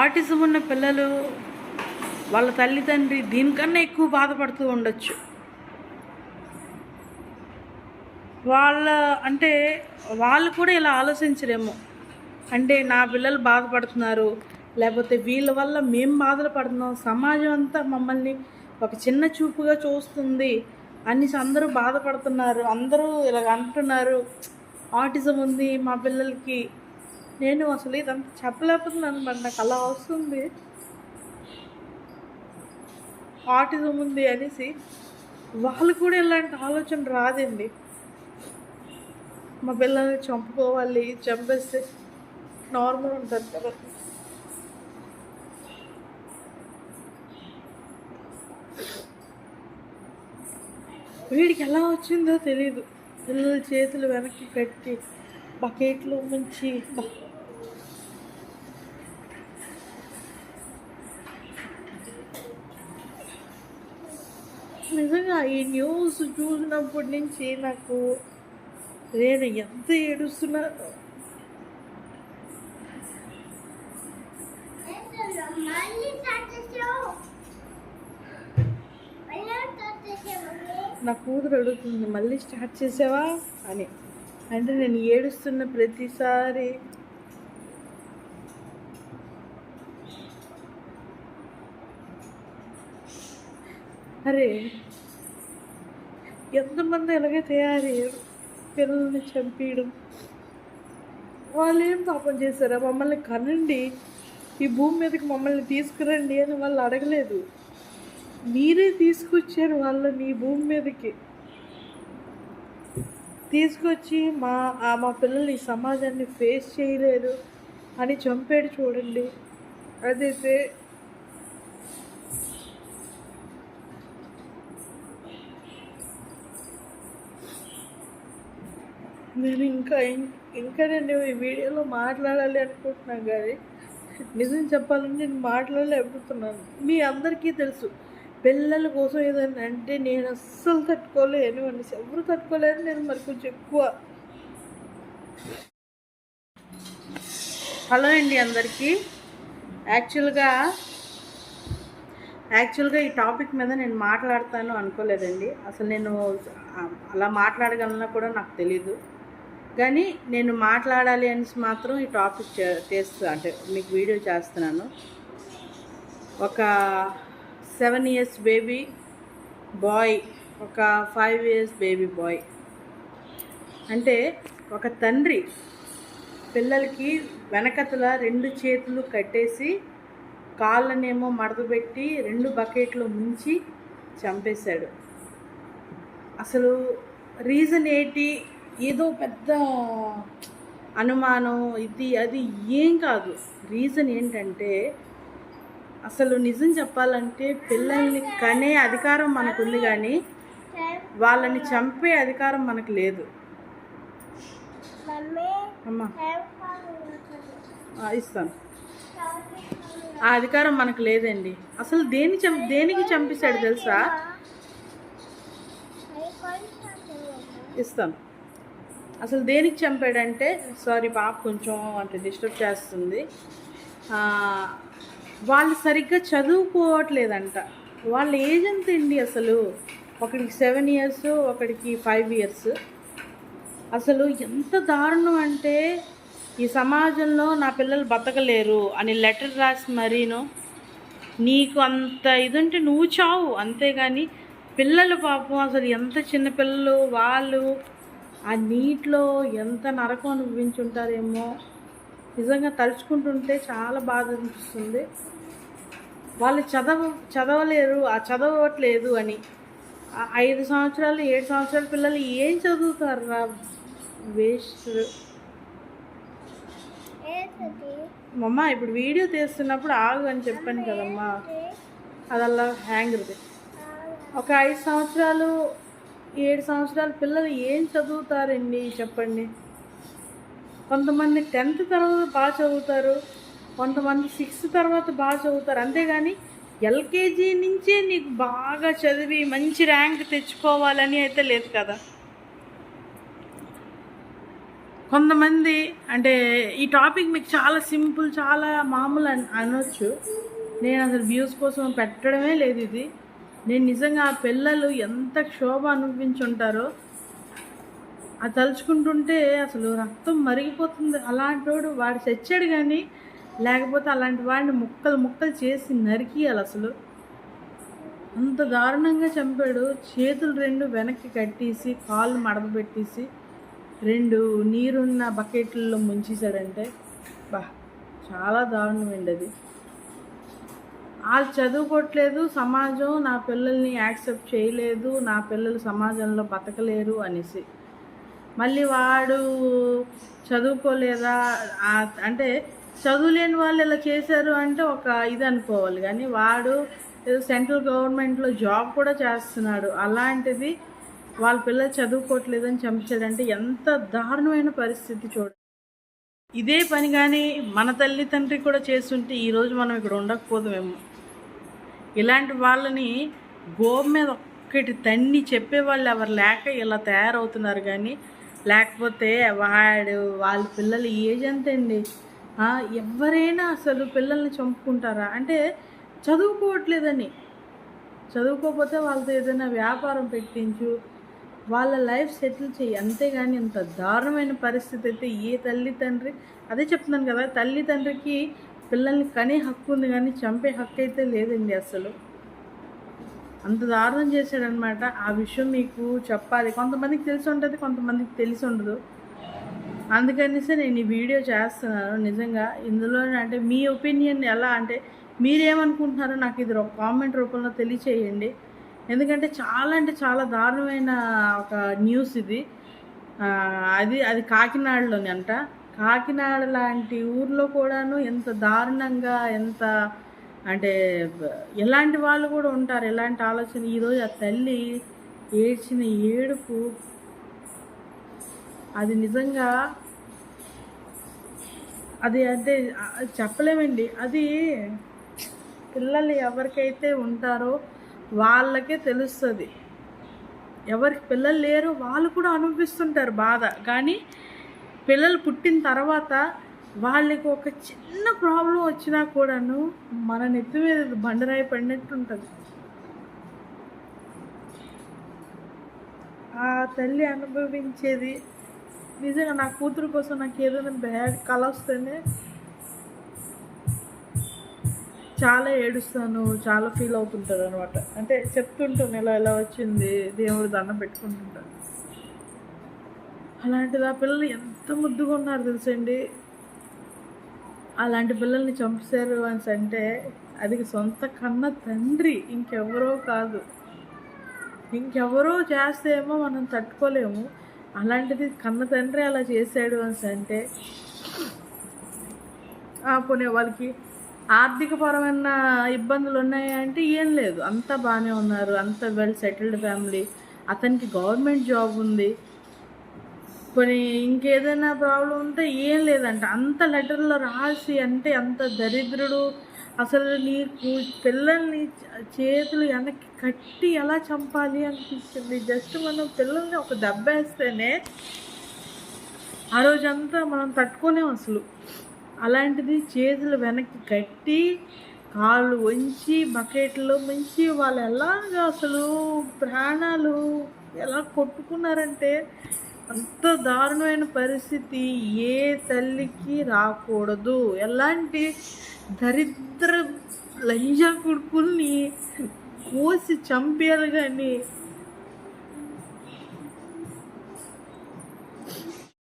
Autism ఉన్న పిల్లలు వాళ్ళ తల్లిదండ్రి దీనికన్నా ఎక్కువ బాధపడుతూ ఉండొచ్చు. వాళ్ళ అంటే వాళ్ళు కూడా ఇలా ఆలోచించరేమో అంటే నా పిల్లలు బాధపడుతున్నారు లేకపోతే వీళ్ళ వల్ల మేము బాధలు పడుతున్నాం సమాజం అంతా మమ్మల్ని ఒక చిన్న చూపుగా చూస్తుంది అనేసి అందరూ బాధపడుతున్నారు అందరూ ఇలా అంటున్నారు. ఆటిజం ఉంది మా పిల్లలకి నేను అసలు ఇదంతా చెప్పలేకపోతున్నాను మరి నాకు అలా వస్తుంది ఆటిజం ఉంది అనేసి వాళ్ళు కూడా ఇలాంటి ఆలోచన రాదండి. మా పిల్లల్ని చంపుకోవాలి చంపేస్తే నార్మల్ ఉంటుంది కదా. వీడికి ఎలా వచ్చిందో తెలియదు పిల్లల చేతులు వెనక్కి పెట్టి బకెట్లో మంచి నిజంగా ఈ న్యూస్ చూసినప్పటి నుంచి నాకు నేను ఎంత ఏడుస్తున్నాను నా కూతురు అడుగుతుంది మళ్ళీ స్టార్ట్ చేసావా? అని. అంటే నేను ఏడుస్తున్న ప్రతిసారి. అరే ఎంతమంది ఇలాగే తయారయ్యారు పిల్లల్ని చంపేయడం. వాళ్ళు ఏం పాపం చేశారా? మమ్మల్ని కనండి. ఈ భూమి మీదకి మమ్మల్ని తీసుకురండి అని వాళ్ళు అడగలేదు. మీరే తీసుకొచ్చారు వాళ్ళని ఈ భూమి మీదకి. తీసుకొచ్చి మా మా పిల్లలు ఈ సమాజాన్ని ఫేస్ చేయలేరు అని చంపాడు చూడండి. అదైతే నేను ఇంకా ఇంకా నేను ఈ వీడియోలో మాట్లాడాలి అనుకుంటున్నాను కానీ నిజం చెప్పాలని నేను మాట్లాడలేకపోతున్నాను. మీ అందరికీ తెలుసు పిల్లల కోసం ఏదైనా అంటే నేను అస్సలు తట్టుకోలేను అనేసి ఎవరు తట్టుకోలేరు నేను మరి కొంచెం ఎక్కువ. హలో అండి అందరికీ. యాక్చువల్గా యాక్చువల్గా ఈ టాపిక్ మీద నేను మాట్లాడతాను అనుకోలేదండి. అసలు నేను అలా మాట్లాడగలనా కూడా నాకు తెలీదు. కానీ నేను మాట్లాడాలి అనేసి మాత్రం ఈ టాపిక్ చే- చేస్తూ అంటే మీకు వీడియో చేస్తున్నాను. ఒక సెవెన్ ఇయర్స్ బేబీ బాయ్ ఒక ఫైవ్ ఇయర్స్ బేబీ బాయ్. అంటే ఒక తండ్రి పిల్లలకి వెనకతల రెండు చేతులు కట్టేసి కాళ్ళనేమో మడతపెట్టి రెండు బకెట్లు ముంచి చంపేశాడు. అసలు రీజన్ ఏంటి? ఏదో పెద్ద అనుమానం ఇది అది ఏం కాదు. రీజన్ ఏంటంటే అసలు నిజం చెప్పాలంటే పిల్లల్ని కనే అధికారం మనకుంది కానీ వాళ్ళని చంపే అధికారం మనకు లేదు. అమ్మా. ఇస్తాను. ఆ అధికారం మనకు లేదండి. అసలు దేని చం దేనికి చంపేశాడు తెలుసా? ఇస్తాను. అసలు దేనికి చంపాడంటే సారీ పాప కొంచెం అంటే డిస్టర్బ్ చేస్తుంది. వాళ్ళు సరిగ్గా చదువుకోవట్లేదంట. వాళ్ళ ఏజ్ ఎంత అండి అసలు. ఒకడికి సెవెన్ ఇయర్స్ ఒకడికి ఫైవ్ ఇయర్స్. అసలు ఎంత దారుణం అంటే ఈ సమాజంలో నా పిల్లలు బతకలేరు అని లెటర్ రాసి మరీను. నీకు అంత ఇదంటే నువ్వు చావు. అంతేగాని పిల్లలు పాపం అసలు ఎంత చిన్న పిల్లలు వాళ్ళు ఆ నీటిలో ఎంత నరకం అనుభవించుంటారేమో. నిజంగా తలుచుకుంటుంటే చాలా బాధ అనిపిస్తుంది. వాళ్ళు చదవ చదవలేరు ఆ చదవట్లేదు అని. ఐదు సంవత్సరాలు ఏడు సంవత్సరాల పిల్లలు ఏం చదువుతారు రా వేస్ట్ మమ్మ ఇప్పుడు వీడియో తీస్తున్నప్పుడు ఆగు అని చెప్పాను కదమ్మా. అదల్లా హ్యాంగర్ది ఒక ఐదు సంవత్సరాలు ఏడు సంవత్సరాల పిల్లలు ఏం చదువుతారండి? చెప్పండి. కొంతమంది టెన్త్ తర్వాత బాగా చదువుతారు. కొంతమంది సిక్స్త్ తర్వాత బాగా చదువుతారు. అంతేగాని ఎల్కేజీ నుంచే నీకు బాగా చదివి మంచి ర్యాంక్ తెచ్చుకోవాలని అయితే లేదు కదా. కొంతమంది అంటే ఈ టాపిక్ మీకు చాలా సింపుల్ చాలా మామూలు అని అనొచ్చు. నేను అసలు వ్యూస్ కోసం పెట్టడమే లేదు ఇది. నేను నిజంగా ఆ పిల్లలు ఎంత క్షోభ అనుభవించుంటారో అది తలుచుకుంటుంటే అసలు రక్తం మరిగిపోతుంది. అలాంటోడు వాడు చచ్చాడు కానీ లేకపోతే అలాంటి వాడిని ముక్కలు ముక్కలు చేసి నరికియాలి అసలు. అంత దారుణంగా చంపాడు. చేతులు రెండు వెనక్కి కట్టేసి కాళ్ళు మడత పెట్టేసి రెండు నీరున్న బకెట్లలో ముంచేశాడంటే బా చాలా దారుణమండి అది. వాళ్ళు చదువుకోవట్లేదు సమాజం నా పిల్లల్ని యాక్సెప్ట్ చేయలేదు నా పిల్లలు సమాజంలో బతకలేరు అనేసి. మళ్ళీ వాడు చదువుకోలేదా? అంటే చదువులేని వాళ్ళు ఇలా చేశారు అంటే ఒక ఇది అనుకోవాలి. కానీ వాడు సెంట్రల్ గవర్నమెంట్లో జాబ్ కూడా చేస్తున్నాడు. అలాంటిది వాళ్ళ పిల్లలు చదువుకోవట్లేదని చంపించాడంటే ఎంత దారుణమైన పరిస్థితి చూడ. ఇదే పని కానీ మన తల్లి తండ్రి కూడా చేస్తుంటే ఈరోజు మనం ఇక్కడ ఉండకపోదు మేము ఇలాంటి వాళ్ళని గోపు మీద ఒక్కటి తన్ని చెప్పేవాళ్ళు ఎవరు లేక ఇలా తయారవుతున్నారు కానీ లేకపోతే వాడు వాళ్ళ పిల్లలు ఏజ్ ఎంతండి? అండి ఎవరైనా అసలు పిల్లల్ని చంపుకుంటారా? అంటే చదువుకోవట్లేదని. చదువుకోకపోతే వాళ్ళతో ఏదైనా వ్యాపారం పెట్టించు వాళ్ళ లైఫ్ సెటిల్ చేయి. అంతేగాని ఇంత దారుణమైన పరిస్థితి అయితే ఏ తల్లి తండ్రి అదే చెప్తున్నాను కదా తల్లి తండ్రికి పిల్లల్ని కనే హక్కు ఉంది కానీ చంపే హక్కు అయితే లేదండి అసలు. అంత దారుణం చేశాడనమాట ఆ విషయం మీకు చెప్పాలి. కొంతమందికి తెలిసి ఉంటుంది కొంతమందికి తెలిసి ఉండదు. అందుకనేసి నేను ఈ వీడియో చేస్తున్నాను. నిజంగా ఇందులో అంటే మీ ఒపీనియన్ ఎలా అంటే మీరేమనుకుంటున్నారో నాకు ఇది ఒక కామెంట్ రూపంలో తెలియచేయండి. ఎందుకంటే చాలా అంటే చాలా దారుణమైన ఒక న్యూస్ ఇది. అది అది కాకినాడలోని అంట. కాకినాడ లాంటి ఊర్లో కూడాను ఎంత దారుణంగా ఎంత అంటే ఎలాంటి వాళ్ళు కూడా ఉంటారు. ఎలాంటి ఆలోచన? ఈరోజు ఆ తల్లి ఏడ్చిన ఏడుపు అది నిజంగా అది అంటే చెప్పలేమండి. అది పిల్లలు ఎవరికైతే ఉంటారో వాళ్ళకే తెలుస్తుంది. ఎవరికి పిల్లలు లేరు వాళ్ళు కూడా అనుభవిస్తుంటారు బాధ. కానీ పిల్లలు పుట్టిన తర్వాత వాళ్ళకి ఒక చిన్న ప్రాబ్లం వచ్చినా కూడాను మన నెత్తి మీద బండరాయి పడినట్టు ఉంటుంది ఆ తల్లి అనుభవించేది నిజంగా నా కూతురు కోసం నాకు ఏదైనా బ్యాడ్ కళ వస్తేనే చాలా ఏడుస్తాను చాలా ఫీల్ అవుతుంటాడు అనమాట అంటే చెప్తుంటాను ఇలా ఇలా వచ్చింది దేవుడు దండం పెట్టుకుంటుంటాను. అలాంటిది ఆ పిల్లలు ఎంత ఎంత ముద్దుగా ఉన్నారు తెలుసండి. అలాంటి పిల్లల్ని చంపేశారు అని అంటే అది సొంత కన్న తండ్రి ఇంకెవరో కాదు. ఇంకెవరో చేస్తేమో మనం తట్టుకోలేము. అలాంటిది కన్న తండ్రి అలా చేశాడు అని అంటే ఆ, పోనీ వాళ్ళకి ఆర్థికపరమైన ఇబ్బందులు ఉన్నాయా అంటే ఏం లేదు. అంతా బాగానే ఉన్నారు. అంత వెల్ సెటిల్డ్ ఫ్యామిలీ అతనికి గవర్నమెంట్ జాబ్ ఉంది. కొన్ని ఇంకేదైనా ప్రాబ్లం ఉంటే ఏం లేదంట. అంత లెటర్లో రాసి అంటే అంత దరిద్రుడు. అసలు నీకు పిల్లల్ని చేతులు వెనక్కి కట్టి ఎలా చంపాలి అనిపిస్తుంది. జస్ట్ మనం పిల్లల్ని ఒక దెబ్బేస్తేనే ఆ రోజంతా మనం తట్టుకోలేము అసలు. అలాంటిది చేతులు వెనక్కి కట్టి కాళ్ళు వంచి బకెట్లో మంచి వాళ్ళు ఎలాగా అసలు ప్రాణాలు ఎలా కొట్టుకున్నారంటే అంత దారుణమైన పరిస్థితి ఏ తల్లికి రాకూడదు. ఎలాంటి దరిద్ర లంజా కొడుకుల్ని కోసి చంపేయాలి కానీ